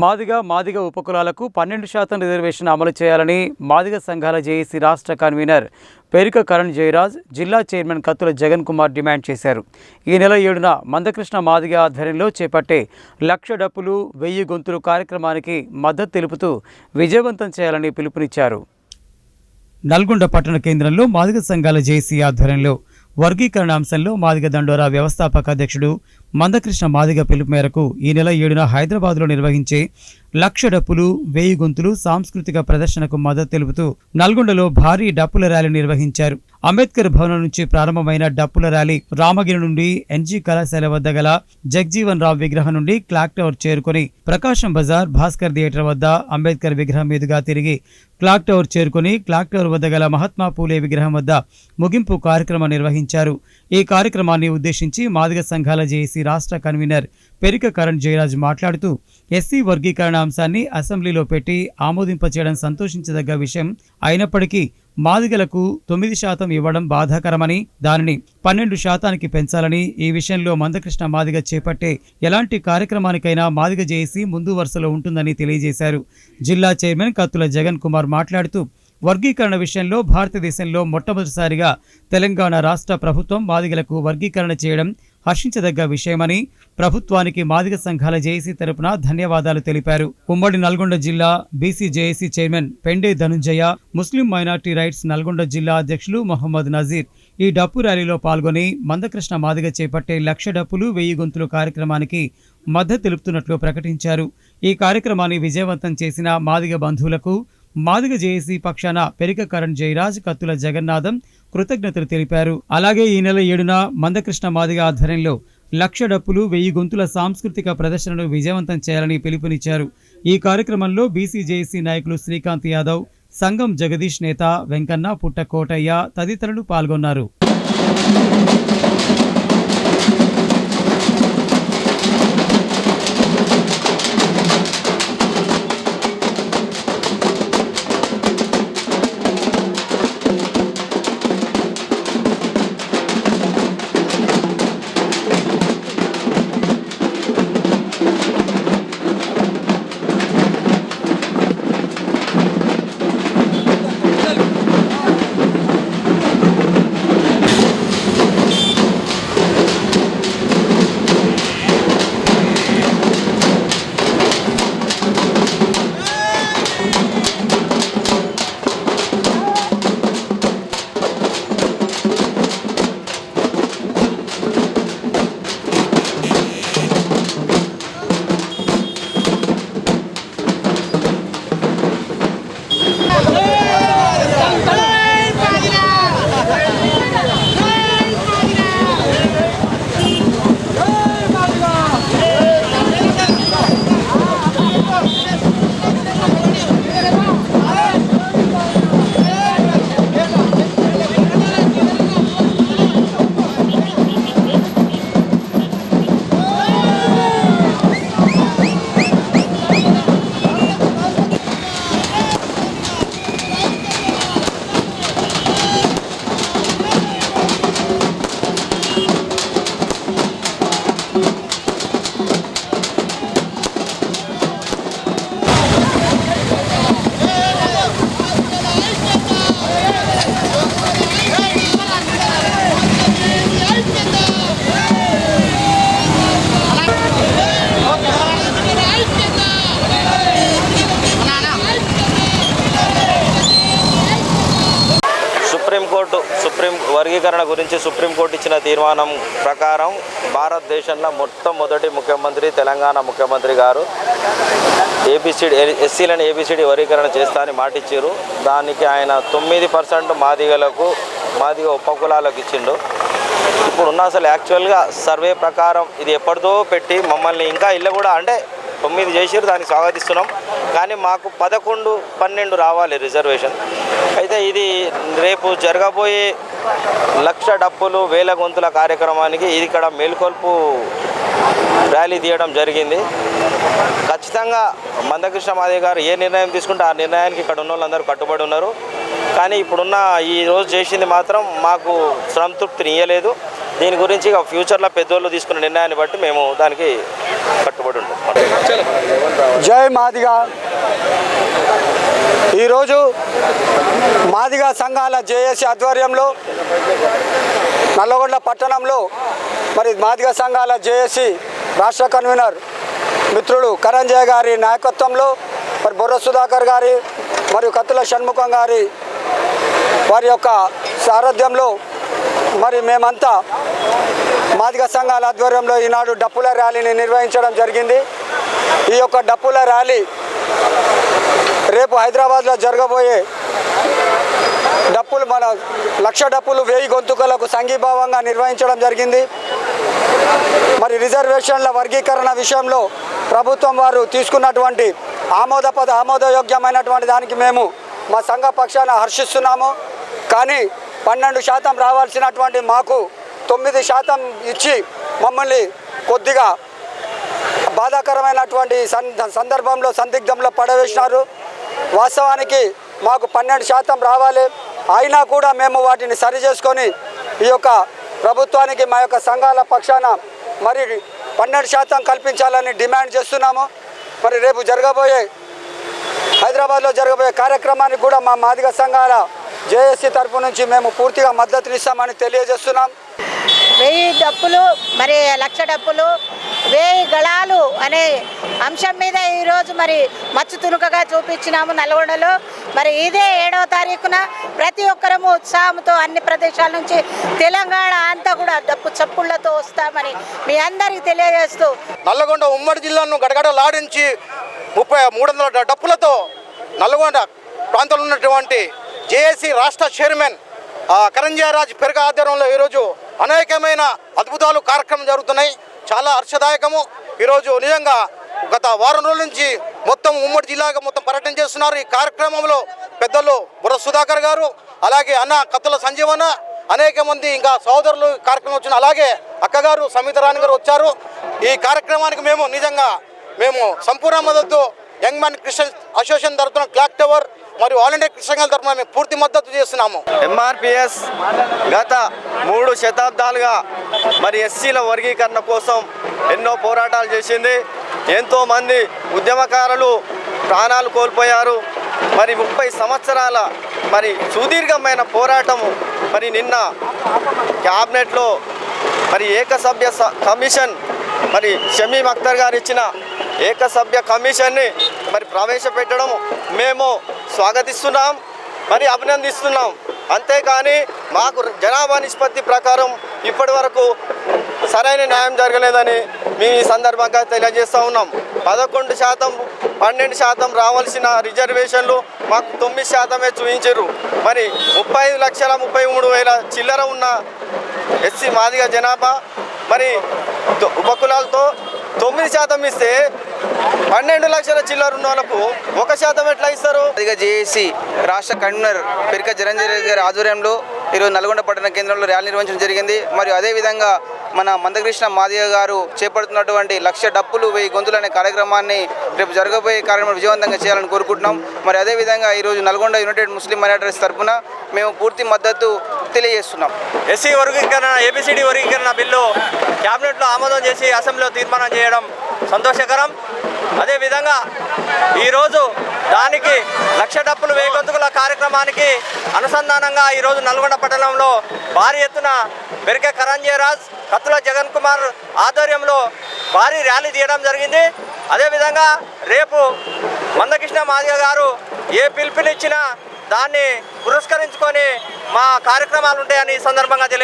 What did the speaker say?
మాదిగ మాదిగ ఉపకులాలకు పన్నెండు శాతం రిజర్వేషన్ అమలు చేయాలని మాదిగ సంఘాల జేఏసీ రాష్ట్ర కన్వీనర్ పెరిక కరణ్ జయరాజ్ జిల్లా చైర్మన్ కత్తుల జగన్ కుమార్ డిమాండ్ చేశారు. ఈ నెల ఏడున మందకృష్ణ మాదిగ ఆధ్వర్యంలో చేపట్టే లక్ష డప్పులు వెయ్యి గొంతులు కార్యక్రమానికి మద్దతు తెలుపుతూ విజయవంతం చేయాలని పిలుపునిచ్చారు. నల్గొండ పట్టణ కేంద్రంలో మాదిగ సంఘాల జేసీ ఆధ్వర్యంలో వర్గీకరణ అంశంలో మాదిగ దండోరా వ్యవస్థాపక అధ్యక్షుడు మందకృష్ణ మాదిగ పిలుపు మేరకు ఈ నెల ఏడున హైదరాబాద్లో నిర్వహించే లక్ష డప్పులు వేయి గొంతులు సాంస్కృతిక ప్రదర్శనకు మద్దతు తెలుపుతూ నల్గొండలో భారీ డప్పుల ర్యాలీ నిర్వహించారు. అంబేద్కర్ భవనం నుంచి ప్రారంభమైన డప్పుల ర్యాలీ రామగిరి నుండి ఎన్జీ కళాశాల వద్ద గల జగ్జీవన్ రామ్ విగ్రహం నుండి క్లాక్ టవర్ చేరుకొని ప్రకాశం బజార్ భాస్కర్ థియేటర్ వద్ద అంబేద్కర్ విగ్రహం మీదుగా తిరిగి క్లాక్ టవర్ చేరుకొని క్లాక్ టవర్ వద్ద గల మహాత్మా పూలే విగ్రహం వద్ద ముగింపు కార్యక్రమం నిర్వహించారు. ఈ కార్యక్రమాన్ని ఉద్దేశించి మాదిగ సంఘాల జేఏసీ రాష్ట్ర కన్వీనర్ పెరిక కరణ్ జయరాజ్ మాట్లాడుతూ ఎస్సీ వర్గీకరణ అంశాన్ని అసెంబ్లీలో పెట్టి ఆమోదింపచేయడం సంతోషించదగ్గ విషయం అయినప్పటికీ మాదిగలకు తొమ్మిది శాతం ఇవ్వడం బాధాకరమని దానిని పన్నెండు శాతానికి పెంచాలని ఈ విషయంలో మందకృష్ణ మాదిగ చేపట్టే ఎలాంటి కార్యక్రమానికైనా మాదిగ జేఏసీ ముందు వరుసలో ఉంటుందని తెలియజేశారు. జిల్లా చైర్మన్ కత్తుల జగన్ కుమార్ మాట్లాడుతూ వర్గీకరణ విషయంలో భారతదేశంలో మొట్టమొదటిసారిగా తెలంగాణ రాష్ట్ర ప్రభుత్వం మాదిగలకు వర్గీకరణ చేయడం హర్షించదగ్గ విషయమని ప్రభుత్వానికి మాదిగ సంఘాల జేఏసీ తరపున ధన్యవాదాలు తెలిపారు. ఉమ్మడి నల్గొండ జిల్లా BC JAC chairman Pende Dhanunjaya Muslim minority rights Nalgonda జిల్లా అధ్యక్షులు మొహమ్మద్ నజీర్ ఈ డప్పు ర్యాలీలో పాల్గొని మందకృష్ణ మాదిగ చేపట్టే లక్ష డప్పులు వెయ్యి గొంతులు కార్యక్రమానికి మద్దతు తెలుపుతున్నట్లు ప్రకటించారు. ఈ కార్యక్రమాన్ని విజయవంతం చేసిన మాదిగ బంధువులకు మాదిగ జేఏసీ పక్షాన పెరిక కరణ్ జయరాజ్ కత్తుల జగన్నాథం కృతజ్ఞతలు తెలిపారు. అలాగే ఈ నెల ఏడున మందకృష్ణ మాదిగ ఆధ్వర్యంలో లక్ష డప్పులు వెయ్యి గొంతుల సాంస్కృతిక ప్రదర్శనను విజయవంతం చేయాలని పిలుపునిచ్చారు. ఈ కార్యక్రమంలో బీసీ జేఏసీ నాయకులు శ్రీకాంత్ యాదవ్ సంఘం జగదీష్ నేత వెంకన్న పుట్ట కోటయ్య తదితరులు పాల్గొన్నారు. వర్గీకరణ గురించి సుప్రీంకోర్టు ఇచ్చిన తీర్మానం ప్రకారం భారతదేశంలో మొట్టమొదటి ముఖ్యమంత్రి తెలంగాణ ముఖ్యమంత్రి గారు ఏబిసిడి ఎస్సీలను ఏబిసిడి వర్గీకరణ చేస్తా అని మాటిచ్చారు. దానికి ఆయన తొమ్మిది పర్సెంట్ మాదిగలకు మాదిగ ఉపకులాలకు ఇచ్చిండు. ఇప్పుడున్న అసలు యాక్చువల్గా సర్వే ప్రకారం ఇది ఎప్పటిదో పెట్టి మమ్మల్ని ఇంకా ఇల్లు కూడా అంటే తొమ్మిది చేసారు దాన్ని స్వాగతిస్తున్నాం. కానీ మాకు పదకొండు పన్నెండు రావాలి రిజర్వేషన్. అయితే ఇది రేపు జరగబోయే లక్ష డప్పులు వేల గొంతుల కార్యక్రమానికి ఇది ఇక్కడ మేల్కొల్పు ర్యాలీ తీయడం జరిగింది. ఖచ్చితంగా మందకృష్ణ మాదేవ్ గారు ఏ నిర్ణయం తీసుకుంటే ఆ నిర్ణయానికి ఇక్కడ ఉన్న వాళ్ళందరూ కట్టుబడి ఉన్నారు. కానీ ఇప్పుడున్న ఈ రోజు చేసింది మాత్రం మాకు సంతృప్తిని ఇయ్యలేదు దీని గురించి ఇక ఫ్యూచర్లో పెద్దోళ్ళు తీసుకున్న నిర్ణయాన్ని బట్టి మేము దానికి కట్టుబడి ఉంటాం. జై మాదిగ. ఈరోజు మాదిగా సంఘాల జేఏసీ ఆధ్వర్యంలో నల్లగొండ పట్టణంలో మరి మాదిగ సంఘాల జేఏసీ రాష్ట్ర కన్వీనర్ మిత్రుడు కరంజయ్ గారి నాయకత్వంలో మరి బొర్ర సుధాకర్ గారి మరియు కత్తుల షణ్ముఖం గారి వారి యొక్క సారథ్యంలో మరి మేమంతా మాదిగ సంఘాల ఆధ్వర్యంలో ఈనాడు డప్పుల ర్యాలీని నిర్వహించడం జరిగింది. ఈ యొక్క డప్పుల ర్యాలీ రేపు హైదరాబాద్లో జరగబోయే డప్పులు మన లక్ష డప్పులు వేయి గొంతుకలకు సంఘీభావంగా నిర్వహించడం జరిగింది. మరి రిజర్వేషన్ల వర్గీకరణ విషయంలో ప్రభుత్వం వారు తీసుకున్నటువంటి ఆమోదపద ఆమోదయోగ్యమైనటువంటి దానికి మేము మా సంఘ పక్షాన హర్షిస్తున్నాము. కానీ పన్నెండు శాతం రావాల్సినటువంటి మాకు తొమ్మిది శాతం ఇచ్చి మమ్మల్ని కొద్దిగా బాధాకరమైనటువంటి సందర్భంలో సందిగ్ధంలో పడవేసినారు. వాస్తవానికి మాకు పన్నెండు శాతం రావాలి. అయినా కూడా మేము వాటిని సరి చేసుకొని ఈ యొక్క ప్రభుత్వానికి మా యొక్క సంఘాల పక్షాన మరి పన్నెండు శాతం కల్పించాలని డిమాండ్ చేస్తున్నాము. మరి రేపు జరగబోయే హైదరాబాద్లో జరగబోయే కార్యక్రమానికి కూడా మా మాదిగ సంఘాల జేఏసీ తరపు నుంచి మేము పూర్తిగా మద్దతునిస్తామని తెలియజేస్తున్నాం. వెయ్యి డప్పులు మరి లక్ష డప్పులు వెయ్యి గళాలు అనే అంశం మీద ఈరోజు మరి మచ్చు తునుకగా చూపించినాము నల్గొండలో. మరి ఇదే ఏడవ తారీఖున ప్రతి ఒక్కరము ఉత్సాహంతో అన్ని ప్రదేశాల నుంచి తెలంగాణ అంతా కూడా డప్పు చప్పుళ్ళతో వస్తామని మీ అందరికీ తెలియజేస్తూ నల్లగొండ ఉమ్మడి జిల్లాను గడగడలాడించి ముప్పై మూడు వందల డప్పులతో నల్లగొండ ప్రాంతంలో ఉన్నటువంటి జేఏసీ రాష్ట్ర చైర్మన్ ఆ, కరంజయరాజ్ పెరుగ ఆధ్వర్యంలో ఈరోజు అనేకమైన అద్భుతాలు కార్యక్రమం జరుగుతున్నాయి. చాలా హర్షదాయకము. ఈరోజు నిజంగా గత వారం రోజుల నుంచి మొత్తం ఉమ్మడి జిల్లాగా మొత్తం పర్యటన చేస్తున్నారు. ఈ కార్యక్రమంలో పెద్దలు బుర్ర సుధాకర్ గారు అలాగే అన్న కత్తుల సంజీవన అనేక మంది ఇంకా సోదరులు కార్యక్రమం వచ్చిన అలాగే అక్కగారు సమిత రాణి గారు వచ్చారు. ఈ కార్యక్రమానికి మేము నిజంగా మేము సంపూర్ణ మద్దతు యంగ్ మ్యాన్ క్రిస్టియన్ అసోసియేషన్ తరఫున క్లాక్ టవర్ మరియు ఆల్ ఇండియా క్రిస్టియన్ తరఫున మేము పూర్తి మద్దతు చేస్తున్నాము. ఎంఆర్పిఎస్ గత మూడు శతాబ్దాలుగా మరి ఎస్సీల వర్గీకరణ కోసం ఎన్నో పోరాటాలు చేసింది. ఎంతోమంది ఉద్యమకారులు ప్రాణాలు కోల్పోయారు. మరి ముప్పై సంవత్సరాల మరి సుదీర్ఘమైన పోరాటము మరి నిన్న క్యాబినెట్లో మరి ఏకసభ్య స- కమిషన్ మరి షమీం అఖ్తర్ గారు ఇచ్చిన ఏకసభ్య కమిషన్ని మరి ప్రవేశపెట్టడం మేము స్వాగతిస్తున్నాం మరి అభినందిస్తున్నాం. అంతేకాని మాకు జనాభా నిష్పత్తి ప్రకారం ఇప్పటి వరకు సరైన న్యాయం జరగలేదని మేము ఈ సందర్భంగా తెలియజేస్తూ ఉన్నాం. పదకొండు శాతం పన్నెండు శాతం రావాల్సిన రిజర్వేషన్లు మాకు తొమ్మిది శాతమే చూపించారు. మరి ముప్పై ఐదు లక్షల ముప్పై మూడు వేల చిల్లర ఉన్న ఎస్సీ మాదిగ జనాభా మరి ఉపకులాలతో తొమ్మిది శాతం ఇస్తే పన్నెండు లక్షల చిల్లర ఉన్న వాళ్ళకు ఒక శాతం ఎట్లా ఇస్తారు? అదిగా జేఏసీ రాష్ట్ర కన్వీనర్ పెరిక చిరంజీవి గారి ఆధ్వర్యంలో ఈరోజు నల్గొండ పట్టణ కేంద్రంలో ర్యాలీ నిర్వహించడం జరిగింది. మరియు అదేవిధంగా మన మందకృష్ణ మాదిగ గారు చేపడుతున్నటువంటి లక్ష డప్పులు వెయ్యి గొంతులు అనే కార్యక్రమాన్ని రేపు జరగబోయే కార్యక్రమం విజయవంతంగా చేయాలని కోరుకుంటున్నాం. మరి అదేవిధంగా ఈరోజు నల్గొండ యునైటెడ్ ముస్లిం మైనార్టీస్ తరఫున మేము పూర్తి మద్దతు తెలియజేస్తున్నాం. ఎస్సీ వర్గీకరణ ఏబిసిడి వర్గీకరణ బిల్లు క్యాబినెట్లో ఆమోదం చేసి అసెంబ్లీలో తీర్మానం చేయడం సంతోషకరం. అదేవిధంగా ఈరోజు దానికి లక్ష డప్పులు వేగొంతుకుల కార్యక్రమానికి అనుసంధానంగా ఈరోజు నల్గొండ పట్టణంలో భారీ ఎత్తున బెరికే కరంజయరాజ్ కత్తుల జగన్ కుమార్ ఆధ్వర్యంలో భారీ ర్యాలీ తీయడం జరిగింది. అదేవిధంగా రేపు మందకృష్ణ మాదిగ గారు ఏ పిలుపునిచ్చినా దాన్ని పురస్కరించుకొని మా కార్యక్రమాలు ఉంటాయని ఈ సందర్భంగా తెలియ